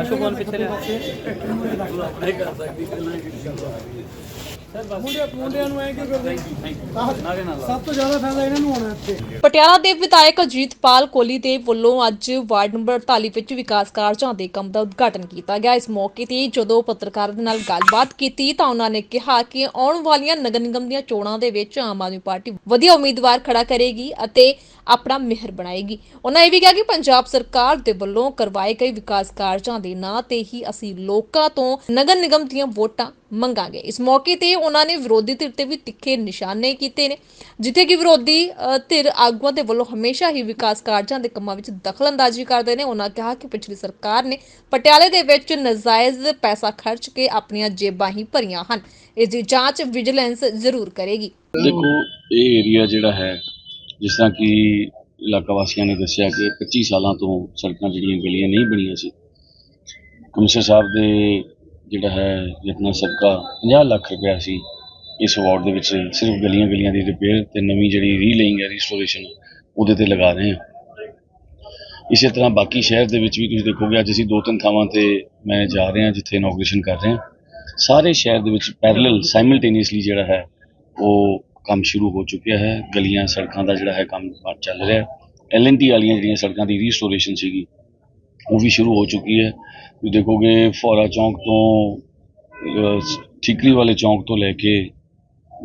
ਆਸ਼ੂ ਕੋਲ ਪਿੱਛੇ ਲਿਆ। ਮੁੰਡੇ ਮੁੰਡਿਆਂ ਨੂੰ ਐ ਕਿਉਂ ਕਰਦੇ? ਸਭ ਤੋਂ ਜ਼ਿਆਦਾ ਫਾਇਦਾ ਇਹਨਾਂ ਨੂੰ ਹੋਣਾ ਇੱਥੇ। ਪਟਿਆਲਾ ਦੇ ਵਿਧਾਇਕ ਅਜੀਤਪਾਲ ਕੋਹਲੀ ਦੇ ਵੱਲੋਂ ਅੱਜ ਵਾਰਡ ਨੰਬਰ 48 ਵਿੱਚ ਵਿਕਾਸ ਕਾਰਜਾਂ ਦੇ ਕੰਮ ਦਾ ਉਦਘਾਟਨ ਕੀਤਾ ਗਿਆ। ਇਸ ਮੌਕੇ ਤੇ ਜਦੋਂ ਪੱਤਰਕਾਰਾਂ ਦੇ ਨਾਲ ਗੱਲਬਾਤ ਕੀਤੀ ਤਾਂ ਉਹਨਾਂ ਨੇ ਕਿਹਾ ਕਿ ਆਉਣ ਵਾਲੀਆਂ ਨਗਰ ਨਿਗਮ ਦੀਆਂ ਚੋਣਾਂ ਦੇ ਵਿੱਚ ਆਮ ਆਦਮੀ ਪਾਰਟੀ ਵਧੀਆ ਉਮੀਦਵਾਰ ਖੜਾ ਕਰੇਗੀ ਅਤੇ ਆਪਣਾ ਮਿਹਰ ਬਣਾਏਗੀ। ਉਹਨਾਂ ਇਹ ਵੀ ਕਿਹਾ ਕਿ ਪੰਜਾਬ ਸਰਕਾਰ ਦੇ ਵੱਲੋਂ ਕਰਵਾਏ ਗਏ ਵਿਕਾਸ ਕਾਰਜਾਂ ਦੇ ਨਾਂ ਤੇ ਹੀ ਅਸੀਂ ਲੋਕਾਂ ਤੋਂ ਨਗਰ ਨਿਗਮ ਦੀਆਂ ਵੋਟਾਂ ਮੰਗਾਂਗੇ। ਇਸ ਮੌਕੇ ਤੇ ਉਹਨਾਂ ਨੇ ਵਿਰੋਧੀ ਧਿਰ ਤੇ ਵੀ ਤਿੱਖੇ ਨਿਸ਼ਾਨੇ ਕੀਤੇ ਨੇ, ਜਿੱਥੇ ਕਿ ਵਿਰੋਧੀ ਧਿਰ ਆਗੂਆਂ ਦੇ ਵੱਲੋਂ ਹਮੇਸ਼ਾ ਹੀ ਵਿਕਾਸ ਕਾਰਜਾਂ ਦੇ ਕੰਮਾਂ ਵਿੱਚ ਦਖਲਅੰਦਾਜ਼ੀ ਕਰਦੇ ਨੇ। ਉਹਨਾਂ ਕਿਹਾ ਕਿ ਪਿਛਲੀ ਸਰਕਾਰ ਨੇ ਪਟਿਆਲੇ ਦੇ ਵਿੱਚ ਨਜਾਇਜ਼ ਪੈਸਾ ਖਰਚ ਕੇ ਆਪਣੀਆਂ ਜੇਬਾਂ ਹੀ ਭਰੀਆਂ ਹਨ। ਇਸ ਦੀ ਜਾਂਚ ਵਿਜੀਲੈਂਸ ਜ਼ਰੂਰ ਕਰੇਗੀ। ਦੇਖੋ, ਇਹ ਏਰੀਆ ਜਿਹੜਾ ਹੈ ਜਿਸ ਤਰ੍ਹਾਂ ਕਿ ਇਲਾਕਾ ਵਾਸੀਆਂ ਨੇ ਦੱਸਿਆ ਕਿ 25 ਸਾਲਾਂ ਤੋਂ ਸੜਕਾਂ ਜਿਹੜੀਆਂ ਗਲੀਆਂ ਨਹੀਂ ਬਣੀਆਂ ਸੀ। ਕਮਿਸ਼ਨਰ ਸਾਹਿਬ ਦੇ ਜਿਹੜਾ ਹੈ ਯਤਨਾਂ ਸਦਕਾ 50 ਲੱਖ ਰੁਪਇਆ ਸੀ। ਇਸ ਵਾਰਡ ਦੇ ਵਿੱਚ ਸਿਰਫ ਗਲੀਆਂ ਗਲੀਆਂ ਦੀ ਰਿਪੇਅਰ ਤੇ ਨਵੀਂ ਜਿਹੜੀ ਰੀਲੇਇੰਗ ਹੈ ਰੀਸਟੋਰੇਸ਼ਨ ਉਹਦੇ ਤੇ ਲਗਾ ਰਹੇ ਹਾਂ। ਇਸੇ ਤਰ੍ਹਾਂ ਬਾਕੀ ਸ਼ਹਿਰ ਦੇ ਵਿੱਚ ਵੀ ਤੁਸੀਂ ਦੇਖੋਗੇ, ਅੱਜ ਅਸੀਂ ਦੋ ਤਿੰਨ ਥਾਵਾਂ ਤੇ ਮੈਂ ਜਾ ਰਿਹਾ, ਜਿੱਥੇ ਇਨੋਗ੍ਰੇਸ਼ਨ ਕਰ ਰਹੇ ਹਾਂ। ਸਾਰੇ ਸ਼ਹਿਰ ਦੇ ਵਿੱਚ ਪੈਰਲਲ ਸਾਈਮਲਟੇਨੀਅਸਲੀ ਜਿਹੜਾ ਹੈ, ਉਹ ਕੰਮ ਸ਼ੁਰੂ ਹੋ ਚੁੱਕਿਆ ਹੈ। ਗਲੀਆਂ ਸੜਕਾਂ ਦਾ ਜਿਹੜਾ ਹੈ ਕੰਮ ਚੱਲ ਰਿਹਾ ਹੈ। ਐਲਐਨਟੀ ਵਾਲੀਆਂ ਜਿਹੜੀਆਂ ਸੜਕਾਂ ਦੀ ਰੀਸਟੋਰੇਸ਼ਨ ਸੀਗੀ ਉਹ ਵੀ ਸ਼ੁਰੂ ਹੋ ਚੁੱਕੀ ਹੈ। ਤੁਸੀਂ ਦੇਖੋਗੇ ਫੋਰਾ ਚੌਂਕ ਤੋਂ ਠੀਕਰੀ ਵਾਲੇ ਚੌਂਕ ਤੋਂ ਲੈ ਕੇ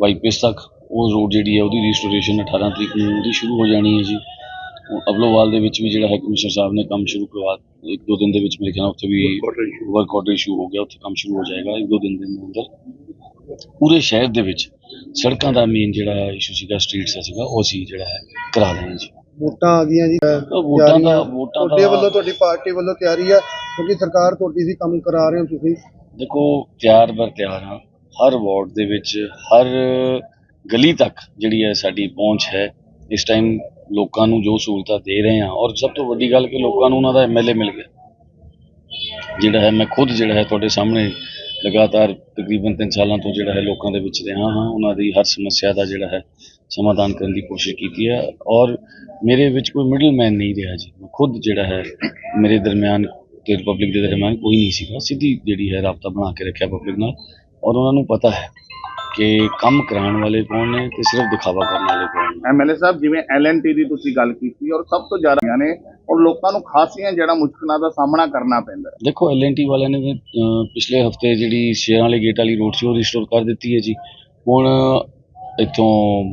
ਬਾਈਪੇਸ ਤੱਕ ਉਹ ਰੋਡ ਜਿਹੜੀ ਹੈ ਉਹਦੀ ਰੀਸਟੋਰੇਸ਼ਨ 18 ਤਰੀਕ ਨੂੰ ਉਹਦੀ ਸ਼ੁਰੂ ਹੋ ਜਾਣੀ ਹੈ ਜੀ। ਅਬਲੋਵਾਲ ਦੇ ਵਿੱਚ ਵੀ ਜਿਹੜਾ ਹੈ ਕਮਿਸ਼ਨਰ ਸਾਹਿਬ ਨੇ ਕੰਮ ਸ਼ੁਰੂ ਕਰਵਾ ਇੱਕ ਦੋ ਦਿਨ ਦੇ ਵਿੱਚ ਮੇਰੇ ਖਿਆਲ ਉੱਥੇ ਵੀ ਵਰਕ ਆਰਡਰ ਇਸ਼ੂ ਹੋ ਗਿਆ ਉੱਥੇ ਕੰਮ ਸ਼ੁਰੂ ਹੋ ਜਾਏਗਾ ਇੱਕ ਦੋ ਦਿਨ ਦੇ ਅੰਦਰ। ਪੂਰੇ ਸ਼ਹਿਰ ਦੇ ਵਿੱਚ ਸੜਕਾਂ ਦਾ ਮੇਨ ਜਿਹੜਾ ਇਸ਼ੂ ਸੀਗਾ ਸਟਰੀਟਸ ਦਾ ਸੀਗਾ ਉਹ ਸੀ ਜਿਹੜਾ ਹੈ ਕਰਾ ਰਹੇ ਹਾਂ ਜੀ ਵੋਟਾਂ ਆ ਗਈਆਂ ਜੀ। ਵੋਟਾਂ ਦਾ ਵੋਟਾਂ ਤੁਹਾਡੇ ਵੱਲੋਂ ਦਾ ਤੁਹਾਡੀ ਪਾਰਟੀ ਵੱਲੋਂ ਤਿਆਰੀ ਹੈ ਕਿਉਂਕਿ ਸਰਕਾਰ ਤੁਹਾਡੀ ਸੀ ਕੰਮ ਕਰਾ ਰਹੇ ਹੋ ਤੁਸੀਂ। ਦੇਖੋ ਤਿਆਰ ਬਰ ਤਿਆਰ ਹਾਂ। ਹਰ ਵਾਰਡ ਦੇ ਵਿੱਚ ਹਰ ਗਲੀ ਤੱਕ ਜਿਹੜੀ ਹੈ ਸਾਡੀ ਪਹੁੰਚ ਹੈ। ਇਸ ਟਾਈਮ ਲੋਕਾਂ ਨੂੰ ਜੋ ਸਹੂਲਤਾਂ ਦੇ ਰਹੇ ਹਾਂ ਔਰ ਸਭ ਤੋਂ ਵੱਡੀ ਗੱਲ ਕਿ ਲੋਕਾਂ ਨੂੰ ਉਹਨਾਂ ਦਾ ਐਮਐਲਏ ਮਿਲ ਗਿਆ। ਜਿਹੜਾ ਹੈ ਮੈਂ ਖੁਦ ਜਿਹੜਾ ਹੈ ਤੁਹਾਡੇ ਸਾਹਮਣੇ ਲਗਾਤਾਰ ਤਕਰੀਬਨ 3 ਸਾਲਾਂ ਤੋਂ ਜਿਹੜਾ ਹੈ ਲੋਕਾਂ ਦੇ ਵਿੱਚ ਰਿਹਾ ਹਾਂ। ਉਹਨਾਂ ਦੀ ਹਰ ਸਮੱਸਿਆ ਦਾ ਜਿਹੜਾ ਹੈ ਸਮਾਧਾਨ ਕਰਨ ਦੀ ਕੋਸ਼ਿਸ਼ ਕੀਤੀ ਹੈ ਔਰ ਮੇਰੇ ਵਿੱਚ ਕੋਈ ਮਿਡਲਮੈਨ ਨਹੀਂ ਰਿਹਾ ਜੀ। ਮੈਂ ਖੁਦ ਜਿਹੜਾ ਹੈ ਮੇਰੇ ਦਰਮਿਆਨ ਤੇ ਪਬਲਿਕ ਦੇ ਦਰਮਿਆਨ ਕੋਈ ਨਹੀਂ ਸੀਗਾ। ਸਿੱਧੀ ਜਿਹੜੀ ਹੈ ਰਾਬਤਾ ਬਣਾ ਕੇ ਰੱਖਿਆ ਪਬਲਿਕ ਨਾਲ ਔਰ ਉਹਨਾਂ ਨੂੰ ਪਤਾ ਹੈ ਕਿ ਕੰਮ ਕਰਾਉਣ ਵਾਲੇ ਕੌਣ ਨੇ ਤੇ ਸਿਰਫ ਦਿਖਾਵਾ ਕਰਨ ਵਾਲੇ ਕੌਣ ਨੇ। ਐਮਐਲਏ ਸਾਹਿਬ, ਜਿਵੇਂ ਐਲਐਨਟੀ ਦੀ ਤੁਸੀਂ ਗੱਲ ਕੀਤੀ ਔਰ ਸਭ ਤੋਂ ਜ਼ਿਆਦਾ ਨੇ ਔਰ ਲੋਕਾਂ ਨੂੰ ਖਾਸੀਆਂ ਜਿਹੜਾ ਮੁਸ਼ਕਲਾਂ ਦਾ ਸਾਹਮਣਾ ਕਰਨਾ ਪੈਂਦਾ ਹੈ। ਦੇਖੋ ਐਲਐਨਟੀ ਵਾਲਿਆਂ ਨੇ ਤਾਂ, ਅਹ, ਪਿਛਲੇ ਹਫ਼ਤੇ ਜਿਹੜੀ ਸ਼ੇਰਾਂ ਵਾਲੇ ਗੇਟ ਵਾਲੀ ਰੋਡ ਸੀ ਉਹ ਰਿਸਟੋਰ ਕਰ ਦਿੱਤੀ ਹੈ ਜੀ। ਹੁਣ ਇੱਥੋਂ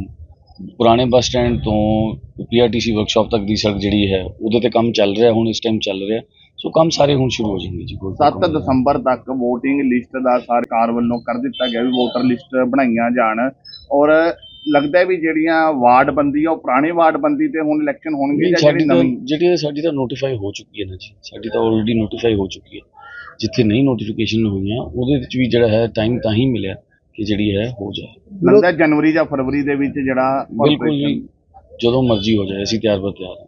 ਪੁਰਾਣੇ ਬੱਸ ਸਟੈਂਡ ਤੋਂ ਪੀਆਰਟੀਸੀ ਵਰਕਸ਼ਾਪ ਤੱਕ ਦੀ ਸੜਕ ਜਿਹੜੀ ਹੈ ਉਹਦੇ ਤੇ ਕੰਮ ਚੱਲ ਰਿਹਾ ਹੁਣ ਇਸ ਟਾਈਮ ਚੱਲ ਰਿਹਾ। ਸੋ ਕੰਮ ਸਾਰੇ ਹੁਣ ਸ਼ੁਰੂ ਹੋ ਜਾਣਗੇ ਜੀ ਕੋਈ 7 ਦਸੰਬਰ ਤੱਕ VOTING ਲਿਸਟ ਦਾ ਸਰਕਾਰ ਵੱਲੋਂ ਕਰ ਦਿੱਤਾ ਗਿਆ ਵੀ ਵੋਟਰ ਲਿਸਟ ਬਣਾਈਆਂ ਜਾਣ। ਔਰ ਲੱਗਦਾ ਹੈ ਵੀ ਜਿਹੜੀਆਂ ਵਾਰਡ ਬੰਦੀ ਆ ਉਹ ਪੁਰਾਣੇ ਵਾਰਡ ਬੰਦੀ ਤੇ ਹੁਣ ਇਲੈਕਸ਼ਨ ਹੋਣਗੇ ਜਾਂ ਸਾਡੀ ਜਿਹੜੀ ਤਾਂ ਨਵੀਂ ਜਿਹੜੀ ਸਾਡੀ ਤਾਂ ਨੋਟੀਫਾਈ ਹੋ ਚੁੱਕੀ ਹੈ ਨਾ ਜੀ। ਸਾਡੀ ਤਾਂ ਆਲਰੇਡੀ ਨੋਟੀਫਾਈ ਹੋ ਚੁੱਕੀ ਹੈ। ਜਿੱਥੇ ਨਹੀਂ ਨੋਟੀਫਿਕੇਸ਼ਨ ਹੋਈਆਂ ਉਹਦੇ ਵਿੱਚ ਵੀ ਜਿਹੜਾ ਹੈ ਟਾਈਮ ਤਾਂ ਹੀ ਮਿਲਿਆ ਕਿ ਜਿਹੜੀ ਹੈ ਹੋ ਜਾਏ। ਲੱਗਦਾ ਜਨਵਰੀ ਜਾਂ ਫਰਵਰੀ ਦੇ ਵਿੱਚ ਜਿਹੜਾ ਬਿਲਕੁਲ ਜੀ। ਜਦੋਂ ਮਰਜ਼ੀ ਹੋ ਜਾਏ ਅਸੀਂ ਤਿਆਰ ਬਰ ਤਿਆਰ ਹਾਂ।